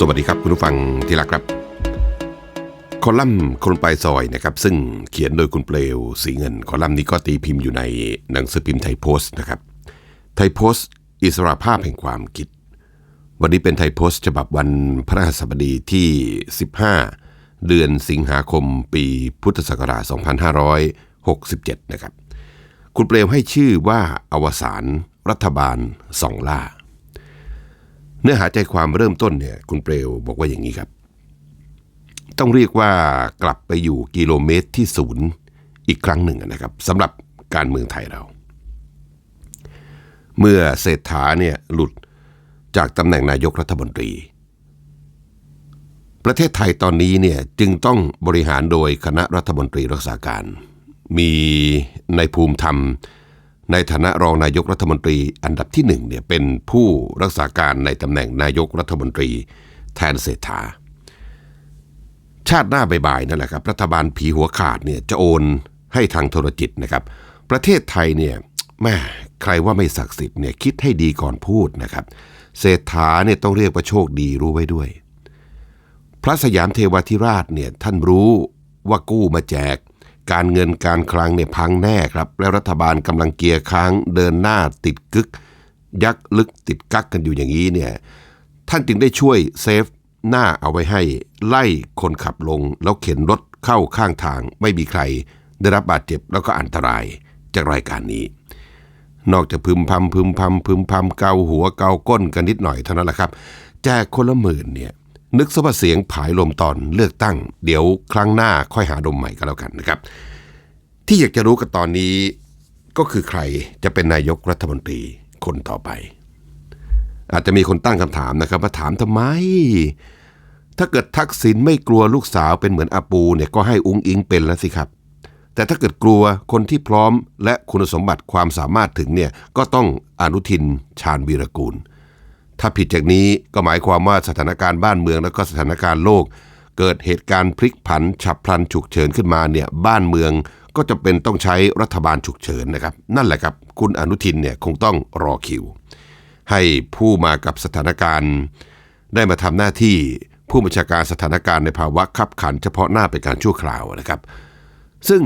สวัสดีครับคุณผู้ฟังที่รักครับ คอลัมน์คนปลายซอยนะครับ ซึ่งเขียนโดยคุณเปลวสีเงิน คอลัมน์นี้ก็ตีพิมพ์อยู่ในหนังสือพิมพ์ไทยโพสต์นะครับไทยโพสต์ อิสระภาพแห่งความคิด วันนี้เป็นไทยโพสต์ฉบับวันพระหัสบดีที่ 15 เดือนสิงหาคมปีพุทธศักราช 2567 นะครับ คุณเปลวให้ชื่อว่าอวสานรัฐบาลสองล่า เนื้อหาใจความเริ่มต้นเนี่ยคุณเปลวบอกว่าอย่างนี้ครับ ต้องเรียกว่ากลับไปอยู่กิโลเมตรที่ศูนย์อีกครั้งหนึ่งนะครับสำหรับการเมืองไทยเรา เมื่อเศรษฐาเนี่ยหลุดจากตำแหน่งนายกรัฐมนตรี ประเทศไทยตอนนี้เนี่ยจึงต้องบริหารโดยคณะรัฐมนตรีรักษาการ มีในภูมิธรรม ในฐานะรองนายกรัฐมนตรีอันดับที่หนึ่งเนี่ยเป็นผู้รักษาการในตำแหน่งนายกรัฐมนตรีแทนเศรษฐา ชาติหน้าบ่ายๆนั่นแหละครับรัฐบาลผีหัวขาดเนี่ยจะโอนให้ทางโทรจิตนะครับ ประเทศไทยเนี่ยแม่ใครว่าไม่ศักดิ์สิทธิ์เนี่ยคิดให้ดีก่อนพูดนะครับ เศรษฐาเนี่ยต้องเรียกว่าโชคดีรู้ไว้ด้วย พระสยามเทวาธิราชเนี่ยท่านรู้ว่ากู้มาแจก การเงินการคลังเนี่ยพังแน่ครับ แล้วรัฐบาลกำลังเกียร์ค้างเดินหน้าติดกึก ยักลึกติดกักกันอยู่อย่างนี้เนี่ยท่านจึงได้ช่วยเซฟหน้าเอาไว้ให้ไล่คนขับลง แล้วเข็นรถเข้าข้างทาง ไม่มีใคร ได้รับบาดเจ็บแล้วก็อันตรายจากรายการนี้ นอกจากพึมพำพึมพำพึมพำเกาหัวเกาก้นกันนิดหน่อยเท่านั้นแหละครับแจกคนละหมื่นเนี่ย นึกซะว่าเสียงผายลมตอนเลือกตั้ง เดี๋ยวครั้งหน้าค่อยหาดมใหม่ก็แล้วกันนะครับ ที่อยากจะรู้กันตอนนี้ก็คือใครจะเป็นนายกรัฐมนตรีคนต่อไป อาจจะมีคนตั้งคำถามนะครับว่าถามทำไม ถ้าเกิดทักษิณไม่กลัวลูกสาวเป็นเหมือนอาปูเนี่ยก็ให้อุ้งอิงเป็นแล้วสิครับ แต่ถ้าเกิดกลัวคนที่พร้อมและคุณสมบัติความสามารถถึงเนี่ยก็ต้องอนุทินชาญวีรกูล ถ้าผิดจากนี้ก็หมายความว่าสถานการณ์บ้านเมืองแล้วก็สถานการณ์โลก เกิดเหตุการณ์พลิกผันฉับพลันฉุกเฉินขึ้นมาเนี่ยบ้านเมืองก็จะเป็นต้องใช้รัฐบาลฉุกเฉินนะครับ นั่นแหละครับ คุณอนุทินเนี่ยคงต้องรอคิว ให้ผู้มากับสถานการณ์ ได้มาทำหน้าที่ผู้บัญชาการสถานการณ์ในภาวะขับขันเฉพาะหน้าเป็นการชั่วคราวนะครับ ซึ่ง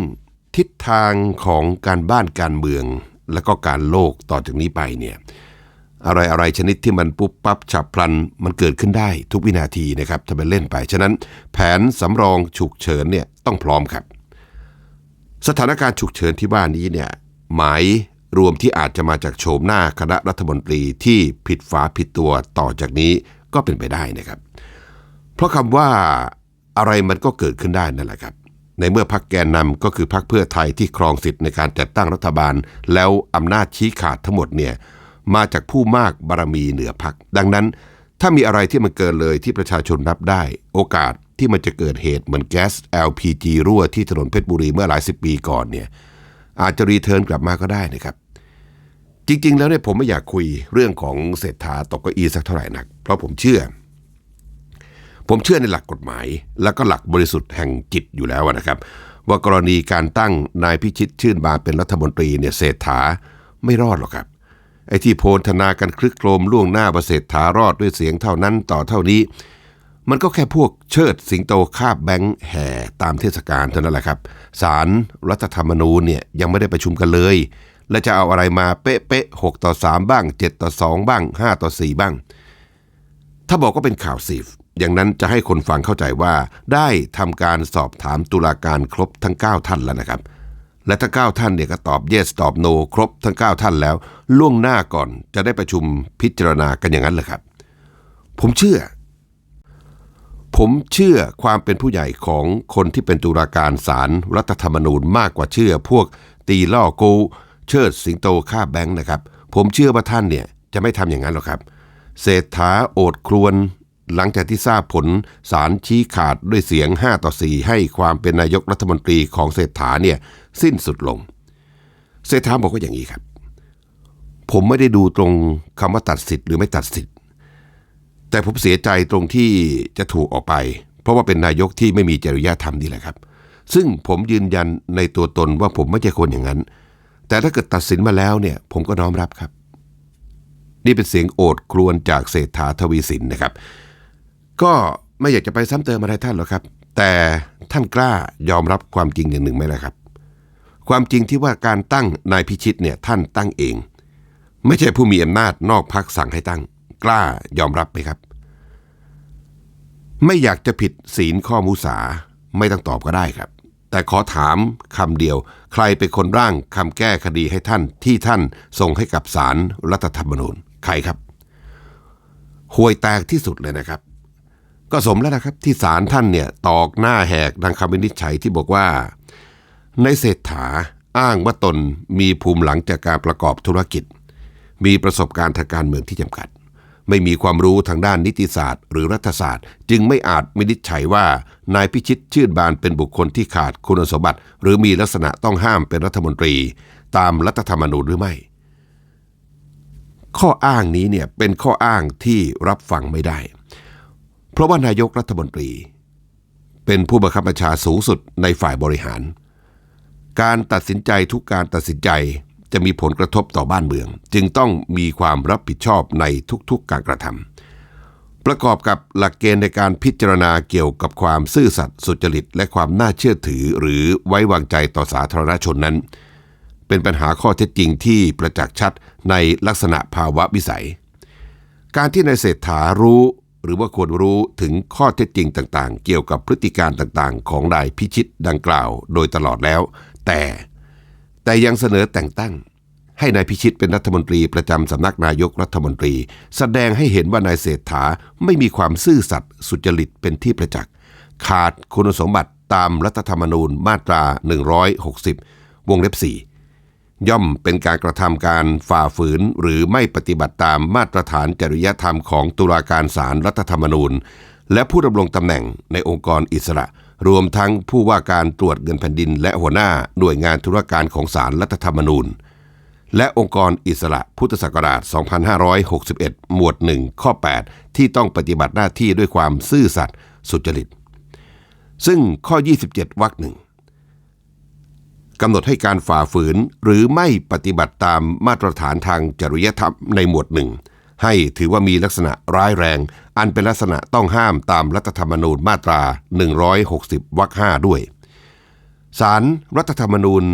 ทิศทางของการบ้านการเมืองและก็การโลกต่อจากนี้ไปเนี่ย อะไรอะไรชนิดที่มันปุ๊บปั๊บฉับพลันมันเกิดขึ้นได้ทุกวินาทีนะครับถ้าเป็นเล่นไป ฉะนั้นแผนสำรองฉุกเฉินเนี่ยต้องพร้อมครับ สถานการณ์ฉุกเฉินที่ว่านี้เนี่ยหมายรวมที่อาจจะมาจากโฉมหน้าคณะรัฐมนตรีที่ผิดฝาผิดตัวต่อจากนี้ก็เป็นไปได้นะครับ เพราะคำว่าอะไรมันก็เกิดขึ้นได้นั่นแหละครับ ในเมื่อพักแกนนำก็คือพักเพื่อไทยที่ครองสิทธิ์ในการจัดตั้งรัฐบาล แล้วอำนาจชี้ขาดทั้งหมดเนี่ย มาจากผู้มากบารมีเหนือพัก ดังนั้น ถ้ามีอะไรที่มันเกินเลยที่ประชาชนรับได้ โอกาสที่มันจะเกิดเหตุเหมือนแก๊ส LPG รั่วที่ถนนเพชรบุรีเมื่อหลายสิบปีก่อนเนี่ยอาจจะรีเทิร์นกลับมาก็ได้นะครับ จริง ๆ แล้วเนี่ยผมไม่อยากคุยเรื่องของเศรษฐาตกเก้าอี้สักเท่าไหร่นัก เพราะผมเชื่อ ผมเชื่อในหลักกฎหมาย และก็หลักบริสุทธิ์แห่งจิตอยู่แล้วนะครับ ว่ากรณีการตั้งนายพิชิตชื่นบานเป็นรัฐมนตรีเนี่ยเศรษฐาไม่รอดหรอกครับ ไอ้ที่โพลธนากันคลึกโครมล่วงหน้าประเศรษฐารอดด้วยเสียงเท่านั้นต่อเท่านี้ มันก็แค่พวกเชิดสิงโตคาบแบงค์แห่ตามเทศกาลเท่านั้นแหละครับศารรัฐธรรมนูญเนี่ยยังไม่ได้ประชุมกันเลย และจะเอาอะไรมาเป๊ะเป๊ะหกต่อสามบ้าง7ต่อ2บ้าง5ต่อ4บ้าง ถ้าบอกก็เป็นข่าวสีฟอย่างนั้นจะให้คนฟังเข้าใจว่าได้ทำการสอบถามตุลาการครบทั้ง 9 ท่านแล้วนะครับ และทั้ง9ท่านเนี่ยก็ตอบ yes ตอบ no ครบทั้ง 9 ท่านแล้ว ล่วงหน้าก่อนจะได้ประชุมพิจารณากันอย่างนั้นเลยครับ ผมเชื่อ ผมเชื่อความเป็นผู้ใหญ่ของคนที่เป็นตุลาการศาลรรัฐธรรมนูญมากกว่าเชื่อ พวกตีล่อโกเชิดสิงโตฆ่าแบงค์นะครับ ผมเชื่อว่าท่านเนี่ยจะไม่ทำอย่างนั้นหรอกครับเศรษฐาโอดครวน หลังจากที่ทราบผลศาลชี้ขาดด้วยเสียง 5 ต่อ 4 ให้ความเป็นนายกรัฐมนตรีของเศรษฐาเนี่ยสิ้นสุดลง เศรษฐาบอกว่าอย่างนี้ครับ ผมไม่ได้ดูตรงคำว่าตัดสิทธิ์หรือไม่ตัดสิทธิ์ แต่ผมเสียใจตรงที่จะถูกออกไป เพราะว่าเป็นนายกที่ไม่มีจริยธรรมนี่แหละครับ ซึ่งผมยืนยันในตัวตนว่าผมไม่ใช่คนอย่างนั้น แต่ถ้าเกิดตัดสินมาแล้วเนี่ยผมก็น้อมรับครับ นี่เป็นเสียงโอดครวญจากเศรษฐาทวีสินนะครับ ก็ไม่อยากจะไปซ้ำเติมอะไรท่านหรอกครับ แต่ท่านกล้ายอมรับความจริงอย่างหนึ่งไหมล่ะครับ ความจริงที่ว่าการตั้งนายพิชิตเนี่ยท่านตั้งเอง ไม่ใช่ผู้มีอำนาจนอกพักสั่งให้ตั้ง กล้ายอมรับไหมครับ ไม่อยากจะผิดศีลข้อมุสาไม่ต้องตอบก็ได้ครับ แต่ขอถามคำเดียว ใครเป็นคนร่างคำแก้คดีให้ท่านที่ท่านส่งให้กับศาลรรัฐธรรมนูญใครครับห่วยแตกที่สุดเลยนะครับ ก็สมแล้วนะครับที่ศาลท่านเนี่ยตอกหน้าแหกดังคำวินิจฉัยที่บอกว่า ในเศรษฐาอ้างว่าตนมีภูมิหลังจากการประกอบธุรกิจ มีประสบการณ์ทางการเมืองที่จำกัด ไม่มีความรู้ทางด้านนิติศาสตร์ หรือรัฐศาสตร์ จึงไม่อาจวินิจฉัยว่านายพิชิตชื่นบานเป็นบุคคลที่ขาดคุณสมบัติ หรือมีลักษณะต้องห้ามเป็นรัฐมนตรี ตามรัฐธรรมนูญหรือไม่ ข้ออ้างนี้เนี่ยเป็นข้ออ้างที่รับฟังไม่ได้ เพราะว่านายกรัฐมนตรี เป็นผู้บังคับบัญชาสูงสุดในฝ่ายบริหาร การตัดสินใจทุกการตัดสินใจจะมีผลกระทบต่อบ้านเมือง จึงต้องมีความรับผิดชอบในทุกๆการกระทำประกอบกับหลักเกณฑ์ในการพิจารณาเกี่ยวกับความซื่อสัตย์สุจริต และความน่าเชื่อถือหรือไว้วางใจต่อสาธารณชนนั้น เป็นปัญหาข้อเท็จจริงที่ประจักษ์ชัดในลักษณะภาวะวิสัย การที่นายเศรษฐารู้ หรือว่าควรรู้ถึงข้อเท็จจริงต่างๆ เกี่ยวกับพฤติการต่างๆ ของนายพิชิตดังกล่าวโดยตลอดแล้ว แต่แต่ยังเสนอแต่งตั้ง ให้นายพิชิตเป็นรัฐมนตรีประจำสำนักนายกรัฐมนตรี แสดงให้เห็นว่านายเศรษฐาไม่มีความซื่อสัตย์สุจริตเป็นที่ประจักษ์ขาดคุณสมบัติตามรัฐธรรมนูญมาตรา 160 วงเล็บ4 ย่อมเป็นการกระทำการฝ่าฝืนหรือไม่ปฏิบัติตามมาตรฐานจริยธรรมของตุลาการศาลรรัฐธรรมนูญ และผู้ดำรงตำแหน่งในองค์กรอิสระ รวมทั้งผู้ว่าการตรวจเงินแผ่นดิน และหัวหน้าหน่วยงานธุรการของศาลรรัฐธรรมนูญ และองค์กรอิสระพุทธศักราช 2561 หมวด 1 ข้อ 8 ที่ต้องปฏิบัติหน้าที่ด้วยความซื่อสัตย์สุจริต ซึ่งข้อ 27วรรคหนึ่ง กำหนดให้การฝ่าฝืนหรือไม่ปฏิบัติตามมาตรฐานทางจริยธรรมในหมวดหนึ่งให้ถือว่ามีลักษณะร้ายแรง อันเป็นลักษณะต้องห้ามตามรัฐธรรมนูญมาตรา 160 วรรค5ด้วยศารรัฐธรรมนูญ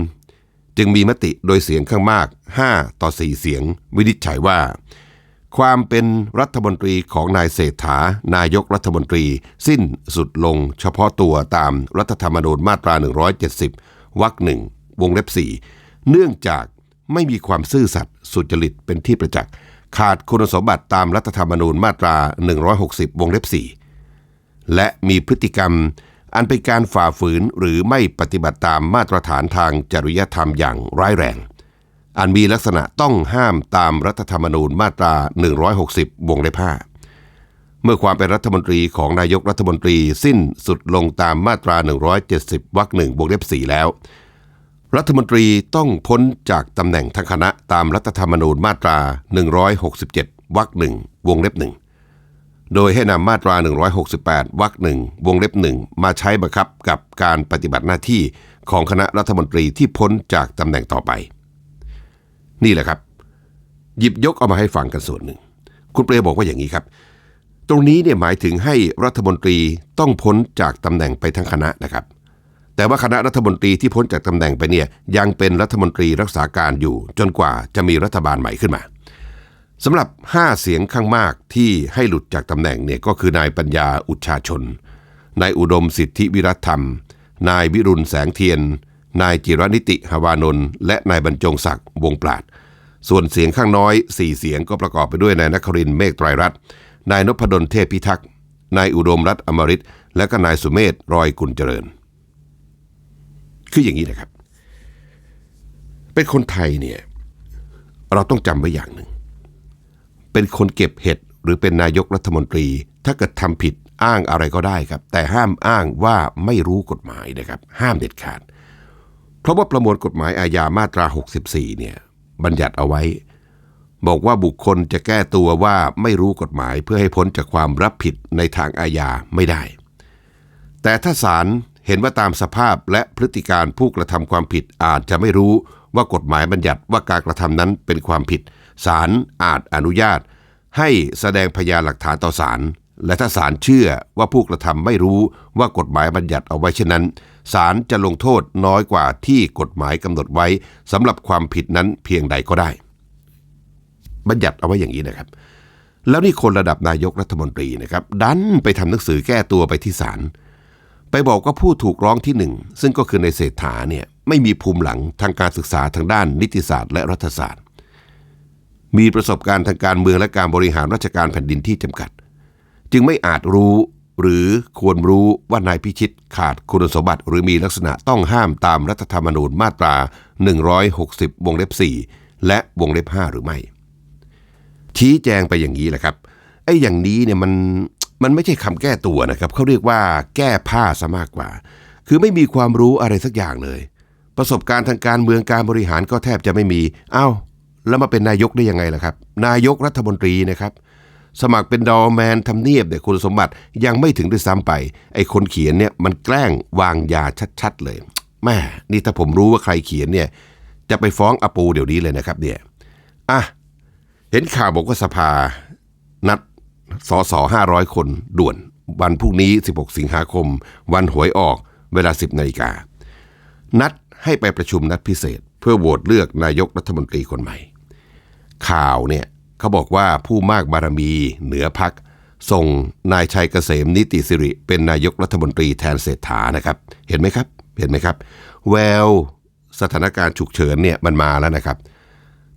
จึงมีมติโดยเสียงข้างมาก 5 ต่อ 4 เสียง วินิจฉัยว่า ความเป็นรัฐมนตรีของนายเศรษฐา นายกรัฐมนตรี สิ้นสุดลงเฉพาะตัวตามรัฐธรรมนูญมาตรา 170 วรรคหนึ่งวงเล็บ4เนื่องจากไม่มีความซื่อสัตย์สุจริตเป็นที่ประจักษ์ขาดคุณสมบัติตามรัฐธรรมนูญมาตรา 160 วงเล็บ4และมีพฤติกรรมอันเป็นการฝ่าฝืนหรือไม่ปฏิบัติตามมาตรฐานทางจริยธรรมอย่างร้ายแรง อันมีลักษณะต้องห้ามตามรัฐธรรมนูญมาตรา 160 วงเล็บ5 เมื่อความเป็นรัฐมนตรีของนายกรัฐมนตรีสิ้นสุดลงตามมาตรา 170 วรรคหนึ่งวงเล็บ4แล้ว รัฐมนตรีต้องพ้นจากตำแหน่งทั้งคณะตามรัฐธรรมนูญมาตรา 167 วรรคหนึ่งวงเล็บหนึ่งโดยให้นำมาตรา 168 วรรคหนึ่งวงเล็บหนึ่งมาใช้บังคับกับการปฏิบัติหน้าที่ของคณะรัฐมนตรีที่พ้นจากตำแหน่งต่อไป นี่แหละครับ หยิบยกเอามาให้ฟังกันส่วนหนึ่ง คุณเปรยบอกว่าอย่างนี้ครับ ตรงนี้เนี่ยหมายถึงให้รัฐมนตรีต้องพ้นจากตำแหน่งไปทั้งคณะนะครับ แต่ว่าคณะรัฐมนตรีที่พ้นจากตำแหน่งไปเนี่ยยังเป็นรัฐมนตรีรักษาการอยู่ จนกว่าจะมีรัฐบาลใหม่ขึ้นมาสำหรับ 5 เสียงข้างมากที่ให้หลุดจากตำแหน่งเนี่ยก็คือนายปัญญาอุชาชน นายอุดมสิทธิวิรัตธรรม นายวิรุณแสงเทียน นายจิรนิติหวานนท์และนายบรรจงศักดิ์วงปราด ส่วนเสียงข้างน้อย 4 เสียงก็ประกอบไปด้วยนายนครินเมฆไตรรัตน์ นายนพดลเทพพิทักษ์ นายอุดมรัตน์อมริตและก็นายสุเมธรอยกุลเจริญ คืออย่างนี้นะครับ เป็นคนไทยเนี่ยเราต้องจำไว้อย่างหนึ่ง เป็นคนเก็บเห็ดหรือเป็นนายกรัฐมนตรี ถ้าเกิดทำผิดอ้างอะไรก็ได้ครับ แต่ห้ามอ้างว่าไม่รู้กฎหมายนะครับ ห้ามเด็ดขาด เพราะว่าประมวลกฎหมายอาญามาตรา 64เนี่ยบัญญัติเอาไว้ บอกว่าบุคคลจะแก้ตัวว่าไม่รู้กฎหมายเพื่อให้พ้นจากความรับผิดในทางอาญาไม่ได้ แต่ถ้าศาลเห็นว่าตามสภาพและพฤติการผู้กระทำความผิดอาจจะไม่รู้ว่ากฎหมายบัญญัติว่าการกระทำนั้นเป็นความผิดศาลอาจอนุญาต ให้แสดงพยานหลักฐานต่อศาลและถ้าศาลเชื่อว่าผู้กระทำไม่รู้ว่ากฎหมายบัญญัติเอาไว้เช่นนั้นศาลจะลงโทษน้อยกว่าที่กฎหมายกำหนดไว้สำหรับความผิดนั้นเพียงใดก็ได้ บัญญัติเอาไว้อย่างนี้นะครับ แล้วนี่คนระดับนายกรัฐมนตรีนะครับ ดันไปทำหนังสือแก้ตัวไปที่ศาลไปบอกว่าผู้ถูกร้องที่หนึ่งซึ่งก็คือในเศรษฐาเนี่ยไม่มีภูมิหลังทางการศึกษาทางด้านนิติศาสตร์และรัฐศาสตร์ มีประสบการณ์ทางการเมืองและการบริหารราชการแผ่นดินที่จำกัด จึงไม่อาจรู้หรือควรรู้ว่านายพิชิตขาดคุณสมบัติ หรือมีลักษณะต้องห้ามตามรัฐธรรมนูญมาตรา 160 วงเล็บ 4 และวงเล็บ 5 หรือไม่ ชี้แจงไปอย่างนี้แหละครับไอ้อย่างนี้เนี่ยมันมันไม่ใช่คำแก้ตัวนะครับเขาเรียกว่าแก้ผ้าซะมากกว่า คือไม่มีความรู้อะไรสักอย่างเลย ประสบการณ์ทางการเมืองการบริหารก็แทบจะไม่มีเอ้าแล้วมาเป็นนายกได้ยังไงล่ะครับ นายกรัฐมนตรีนะครับ สมัครเป็นดอแมนทำเนียบเนี่ยคุณสมบัติยังไม่ถึงด้วยซ้ำไป ไอ้คนเขียนเนี่ยมันแกล้งวางยาชัดๆเลยแม่นี่ถ้าผมรู้ว่าใครเขียนเนี่ยจะไปฟ้องอปูเดี๋ยวนี้เลยนะครับเนี่ยอะ เห็นข่าวบอกว่าสภา นัดสอสอห้าร้อยคนด่วน วันพรุ่งนี้ 16 สิงหาคม วันหวยออกเวลา 10นาฬิกา นัดให้ไปประชุมนัดพิเศษ เพื่อโหวตเลือกนายกรัฐมนตรีคนใหม่ ข่าวเนี่ยเขาบอกว่าผู้มากบารมีเหนือพักส่งนายชัยเกษมนิติสิริ เป็นนายกรัฐมนตรีแทนเศรษฐานะครับ เห็นไหมครับ เห็นไหมครับ แววสถานการณ์ฉุกเฉินเนี่ยมันมาแล้วนะครับ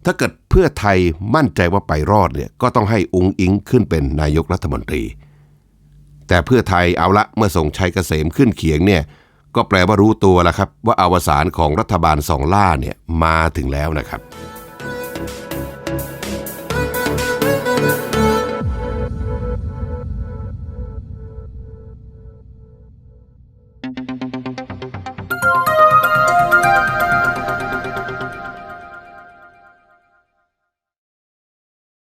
ถ้าเกิดเพื่อไทยมั่นใจว่าไปรอดเนี่ยก็ต้องให้อุงอิงขึ้นเป็นนายกรัฐมนตรี แต่เพื่อไทยเอาละเมื่อส่งชัยเกษมขึ้นเขียงเนี่ยก็แปลว่ารู้ตัวแล้วครับ ว่าอวสานของรัฐบาลสองล่าเนี่ยมาถึงแล้วนะครับ